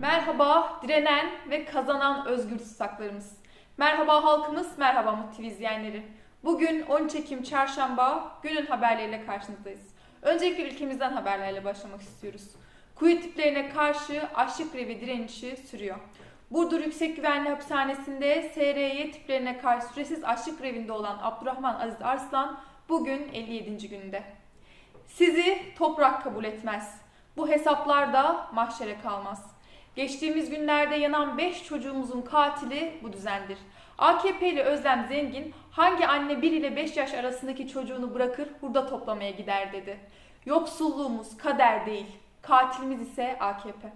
Merhaba direnen ve kazanan özgür tutsaklarımız. Merhaba halkımız, merhaba Mut TV izleyenleri. Bugün 13 Ekim Çarşamba günün haberleriyle karşınızdayız. Öncelikle ülkemizden haberlerle başlamak istiyoruz. Kuyu tiplerine karşı açlık grevi direnişi sürüyor. Burdur Yüksek Güvenli Hapishanesi'nde SRY tiplerine karşı süresiz açlık grevinde olan Abdurrahman Aziz Arslan bugün 57. gününde. Sizi toprak kabul etmez. Bu hesaplarda mahşere kalmaz. Geçtiğimiz günlerde yanan 5 çocuğumuzun katili bu düzendir. AKP'li Özlem Zengin hangi anne 1 ile 5 yaş arasındaki çocuğunu bırakır hurda toplamaya gider dedi. Yoksulluğumuz kader değil, katilimiz ise AKP.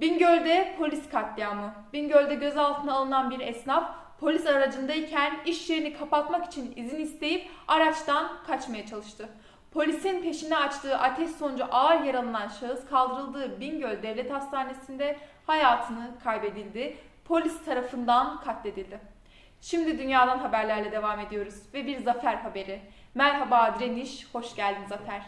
Bingöl'de polis katliamı. Bingöl'de gözaltına alınan bir esnaf polis aracındayken iş yerini kapatmak için izin isteyip araçtan kaçmaya çalıştı. Polisin peşine açtığı ateş sonucu ağır yaralanan şahıs kaldırıldığı Bingöl Devlet Hastanesi'nde hayatını kaybedildi. Polis tarafından katledildi. Şimdi dünyadan haberlerle devam ediyoruz ve bir zafer haberi. Merhaba direniş, hoş geldin zafer.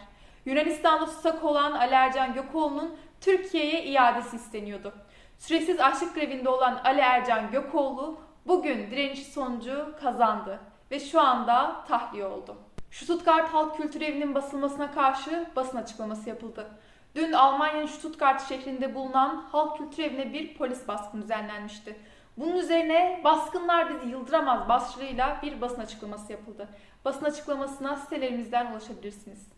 Yunanistan'da tutsak olan Ali Ercan Gökoğlu'nun Türkiye'ye iadesi isteniyordu. Süresiz açlık grevinde olan Ali Ercan Gökoğlu bugün direnişi sonucu kazandı ve şu anda tahliye oldu. Stuttgart Halk Kültür Evi'nin basılmasına karşı basın açıklaması yapıldı. Dün Almanya'nın Stuttgart şehrinde bulunan Halk Kültür Evi'ne bir polis baskını düzenlenmişti. Bunun üzerine baskınlar bizi yıldıramaz başlığıyla bir basın açıklaması yapıldı. Basın açıklamasına sitelerimizden ulaşabilirsiniz.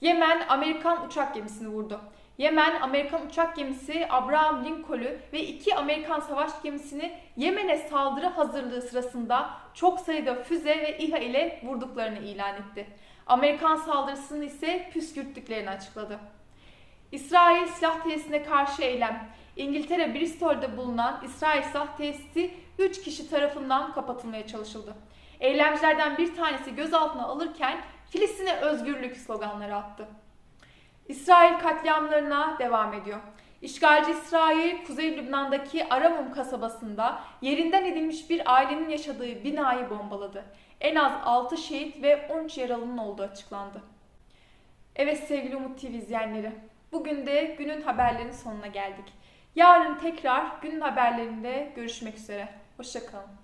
Yemen Amerikan uçak gemisini vurdu. Yemen Amerikan uçak gemisi Abraham Lincoln'u ve iki Amerikan savaş gemisini Yemen'e saldırı hazırlığı sırasında çok sayıda füze ve İHA ile vurduklarını ilan etti. Amerikan saldırısını ise püskürttüklerini açıkladı. İsrail silah tesisine karşı eylem. İngiltere Bristol'de bulunan İsrail silah tesisi 3 kişi tarafından kapatılmaya çalışıldı. Eylemcilerden bir tanesi gözaltına alırken Filistin'e özgürlük sloganları attı. İsrail katliamlarına devam ediyor. İşgalci İsrail, Kuzey Lübnan'daki Aramum kasabasında yerinden edilmiş bir ailenin yaşadığı binayı bombaladı. En az 6 şehit ve 13 yaralının olduğu açıklandı. Evet sevgili Umut TV izleyenleri, bugün de günün haberlerinin sonuna geldik. Yarın tekrar günün haberlerinde görüşmek üzere. Hoşçakalın.